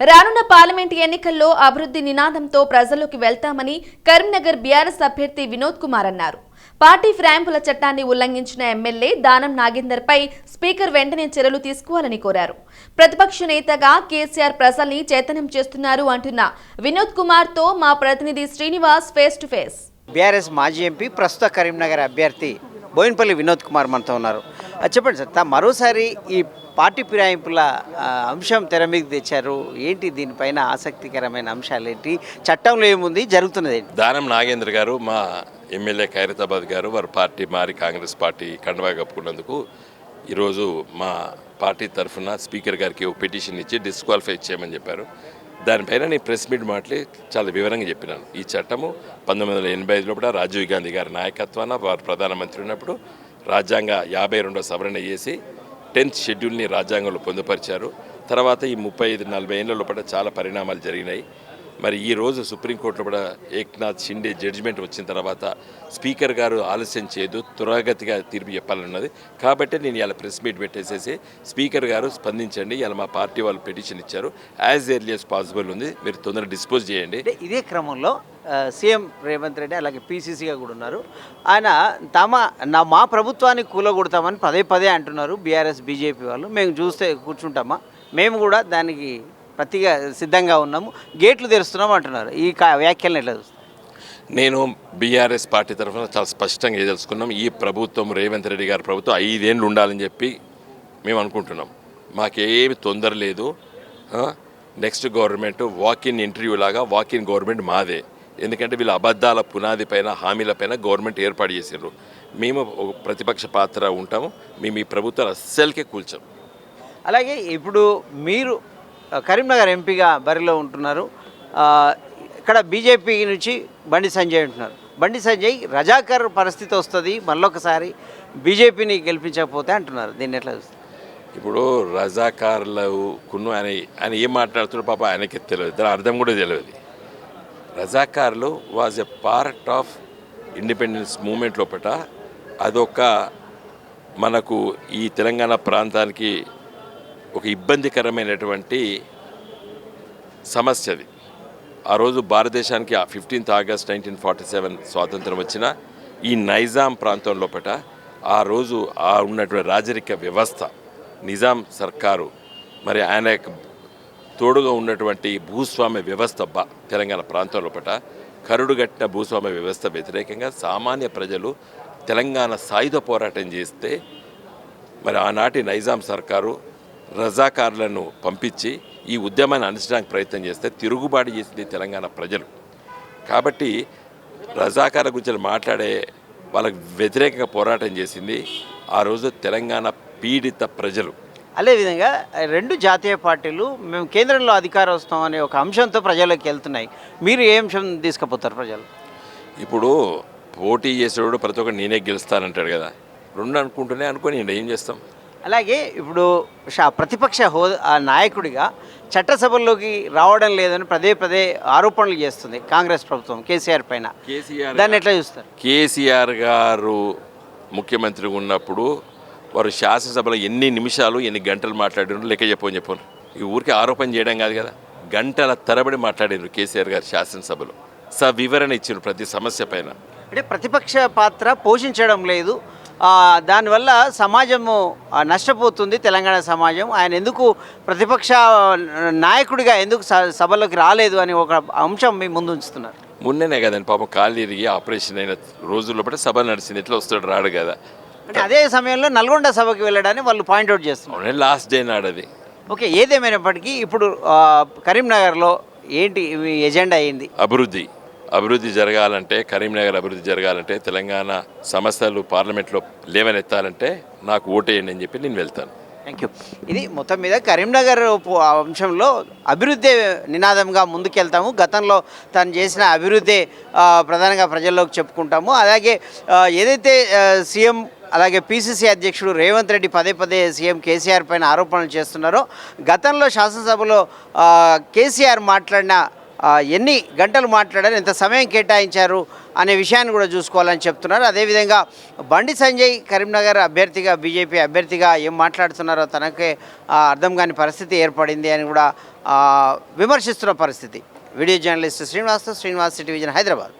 రానున్న పార్లమెంట్ ఎన్నికల్లో అభివృద్ధి నినాదంతో ప్రజల్లోకి వెళ్తామని కరీంనగర్ బీఆర్ఎస్ అభ్యర్థి వినోద్ కుమార్ అన్నారు. పార్టీ ఫ్రాంపుల చట్టాన్ని ఉల్లంఘించిన ఎమ్మెల్యే దానం నాగేందర్ పై స్పీకర్ వెంటనే చర్యలు తీసుకోవాలని కోరారు. ప్రతిపక్ష నేతగా కేసీఆర్ ప్రజల్ని చైతన్యం చేస్తున్నారు అంటున్న వినోద్ కుమార్తో మా ప్రతినిధి Srinivas face to face. BRS మాజీ ఎంపీ ప్రస్తుత కరీంనగర్ అభ్యర్థి బోయినపల్లి వినోద్ కుమార్ మనతో ఉన్నారు. చెప్పండి సార్ తా- మరోసారి ఈ పార్టీ ఫిరాయింపుల అంశం తెర మీద తెచ్చారు. ఏంటి దీనిపైన ఆసక్తికరమైన అంశాలు ఏంటి? చట్టంలో ఏముంది? జరుగుతున్నది ఏంటి? దానం నాగేంద్ర గారు మా ఎమ్మెల్యే ఖైరతాబాద్ గారు వారి పార్టీ మారి కాంగ్రెస్ పార్టీ కండవా కప్పుకున్నందుకు ఈరోజు మా పార్టీ తరఫున స్పీకర్ గారికి ఒక పిటిషన్ ఇచ్చి డిస్క్వాలిఫై చేయమని చెప్పారు. దానిపైన నేను ప్రెస్ మీట్ మాటలే చాలా వివరంగా చెప్పినాను. ఈ చట్టము పంతొమ్మిది వందల ఎనభై ఐదులో కూడా రాజీవ్ గాంధీ గారి నాయకత్వాన వారు ప్రధానమంత్రి ఉన్నప్పుడు రాజ్యాంగ యాభై రెండో సవరణ చేసి టెన్త్ షెడ్యూల్ని రాజ్యాంగంలో పొందుపరిచారు. తర్వాత ఈ ముప్పై ఐదు నలభై ఏళ్ళ లోపల చాలా పరిణామాలు జరిగినాయి. మరి ఈరోజు సుప్రీంకోర్టులో కూడా ఏక్నాథ్ షిండే జడ్జిమెంట్ వచ్చిన తర్వాత స్పీకర్ గారు ఆలస్యం చేయదు త్వరగతిగా తీర్పు చెప్పాలన్నది. కాబట్టి నేను ఇలా ప్రెస్ మీట్ పెట్టేసేసి స్పీకర్ గారు స్పందించండి ఇలా మా పార్టీ వాళ్ళు పిటిషన్ ఇచ్చారు. యాజ్ ఎర్లీ as పాసిబుల్ ఉంది మీరు తొందరగా డిస్పోజ్ చేయండి. ఇదే క్రమంలో సీఎం రేవంత్ రెడ్డి అలాగే పీసీసీగా కూడా ఉన్నారు. ఆయన తమ నా మా ప్రభుత్వాన్ని కూలగొడతామని పదే పదే అంటున్నారు బీఆర్ఎస్ బీజేపీ వాళ్ళు. మేము చూస్తే కూర్చుంటామా? మేము కూడా దానికి ప్రతిగా సిద్ధంగా ఉన్నాము. గేట్లు తెరుస్తున్నాం అంటున్నారు. ఈ వ్యాఖ్యలను ఎట్లా చూస్తారు? నేను బీఆర్ఎస్ పార్టీ తరఫున చాలా స్పష్టంగా ఏదలుచుకున్నాం ఈ ప్రభుత్వం రేవంత్ రెడ్డి గారి ప్రభుత్వం ఐదేళ్ళు ఉండాలని చెప్పి మేము అనుకుంటున్నాం. మాకేమి తొందర లేదు. Next government walk in interview లాగా వాక్ ఇన్ గవర్నమెంట్ మాదే. ఎందుకంటే వీళ్ళ అబద్ధాల పునాది పైన హామీల పైన గవర్నమెంట్ ఏర్పాటు చేసిండ్రు మేము ఒక ప్రతిపక్ష పాత్ర ఉంటాము. మేము ఈ ప్రభుత్వాలు అస్సలకే కూల్చాం. అలాగే ఇప్పుడు మీరు కరీంనగర్ ఎంపీగా బరిలో ఉంటున్నారు. ఇక్కడ బీజేపీ నుంచి బండి సంజయ్ ఉంటున్నారు. బండి సంజయ్ రజాకర్ పరిస్థితి వస్తుంది మళ్ళొకసారి బీజేపీని గెలిపించకపోతే అంటున్నారు. దీన్ని ఎట్లా చూస్తారు? ఇప్పుడు రజాకారులకును ఆయన ఆయన ఏం మాట్లాడుతున్నాడో పాప ఆయనకి తెలియదు. దాని అర్థం కూడా తెలియదు. రజాకారులు was a part of independence moment లోపల అదొక మనకు ఈ తెలంగాణ ప్రాంతానికి ఒక ఇబ్బందికరమైనటువంటి సమస్య అది. ఆ రోజు భారతదేశానికి fifteenth August nineteen forty seven స్వాతంత్రం వచ్చిన ఈ నైజాం ప్రాంతం లోపల ఆ రోజు ఆ ఉన్నటువంటి రాజరిక వ్యవస్థ నిజాం సర్కారు మరి ఆయన తోడుగా ఉన్నటువంటి భూస్వామ్య వ్యవస్థ బా తెలంగాణ ప్రాంతం లోపల కరుడుగట్టిన భూస్వామ్య వ్యవస్థ వ్యతిరేకంగా సామాన్య ప్రజలు తెలంగాణ సాయుధ పోరాటం చేస్తే మరి ఆనాటి నైజాం సర్కారు రజాకారులను పంపించి ఈ ఉద్యమాన్ని అణచడానికి ప్రయత్నం చేస్తే తిరుగుబాటు చేసింది తెలంగాణ ప్రజలు. కాబట్టి రజాకార గురించి మాట్లాడే వాళ్ళకు వ్యతిరేకంగా పోరాటం చేసింది ఆ రోజు తెలంగాణ పీడిత ప్రజలు. అదేవిధంగా రెండు జాతీయ పార్టీలు మేము కేంద్రంలో అధికారం వస్తాం అనే ఒక అంశంతో ప్రజల్లోకి వెళ్తున్నాయి. మీరు ఏ అంశం తీసుకుపోతారు ప్రజలు? ఇప్పుడు పోటీ చేసేవాడు ప్రతి ఒక్కరు నేనే గెలుస్తానంటాడు కదా. రెండు అనుకుంటూనే అనుకొని ఏం చేస్తాం? అలాగే ఇప్పుడు ప్రతిపక్ష హోదా నాయకుడిగా చట్టసభల్లోకి రావడం లేదని పదే పదే ఆరోపణలు చేస్తుంది కాంగ్రెస్ ప్రభుత్వం కేసీఆర్ పైన. కేసీఆర్ దాన్ని ఎట్లా చూస్తారు? కేసీఆర్ గారు ముఖ్యమంత్రి ఉన్నప్పుడు వారు శాసనసభలో ఎన్ని నిమిషాలు ఎన్ని గంటలు మాట్లాడినారు లెక్క చెప్పని చెప్పాను ఈ ఊరికి ఆరోపణ చేయడం కాదు కదా. గంటల తరబడి మాట్లాడారు కేసీఆర్ గారు శాసనసభలో. స వివరణ ఇచ్చారు ప్రతి సమస్య పైన. అంటే ప్రతిపక్ష పాత్ర పోషించడం లేదు. దానివల్ల సమాజము నష్టపోతుంది తెలంగాణ సమాజం. ఆయన ఎందుకు ప్రతిపక్ష నాయకుడిగా ఎందుకు సభలోకి రాలేదు అని ఒక అంశం మీ ముందు ఉంచుతున్నారు. మొన్ననే కదండి పాపం కాలు తిరిగి ఆపరేషన్ అయిన రోజుల్లో కూడా సభ నడిచింది ఎట్లా వస్తాడు రాడు కదా. అంటే అదే సమయంలో నల్గొండ సభకి వెళ్ళడాన్ని వాళ్ళు పాయింట్అవుట్ చేస్తున్నారు. లాస్ట్ డే నాడది ఓకే ఏదేమైనప్పటికీ ఇప్పుడు కరీంనగర్లో ఏంటి ఎజెండా అయింది అభివృద్ధి. అభివృద్ధి జరగాలంటే కరీంనగర్ అభివృద్ధి జరగాలంటే తెలంగాణ సమస్యలు పార్లమెంట్లో లేవనెత్తాలంటే నాకు ఓటేయండి అని చెప్పి నేను వెళ్తాను. థ్యాంక్ యూ ఇది మొత్తం మీద కరీంనగర్ అంశంలో అభివృద్ధి నినాదంగా ముందుకెళ్తాము. గతంలో తను చేసిన అభివృద్ధి ప్రధానంగా ప్రజల్లోకి చెప్పుకుంటాము. అలాగే ఏదైతే సీఎం అలాగే పీసీసీ అధ్యక్షుడు రేవంత్ రెడ్డి పదే పదే సీఎం కేసీఆర్ పైన ఆరోపణలు చేస్తున్నారో గతంలో శాసనసభలో కేసీఆర్ మాట్లాడిన ఎన్ని గంటలు మాట్లాడారు ఎంత సమయం కేటాయించారు అనే విషయాన్ని కూడా చూసుకోవాలని చెప్తున్నారు. అదేవిధంగా బండి సంజయ్ కరీంనగర్ అభ్యర్థిగా బీజేపీ అభ్యర్థిగా ఏం మాట్లాడుతున్నారో తనకే అర్థం కాని పరిస్థితి ఏర్పడింది అని కూడా విమర్శిస్తున్న పరిస్థితి. Video journalist Srinivas Srinivas city vision Hyderabad.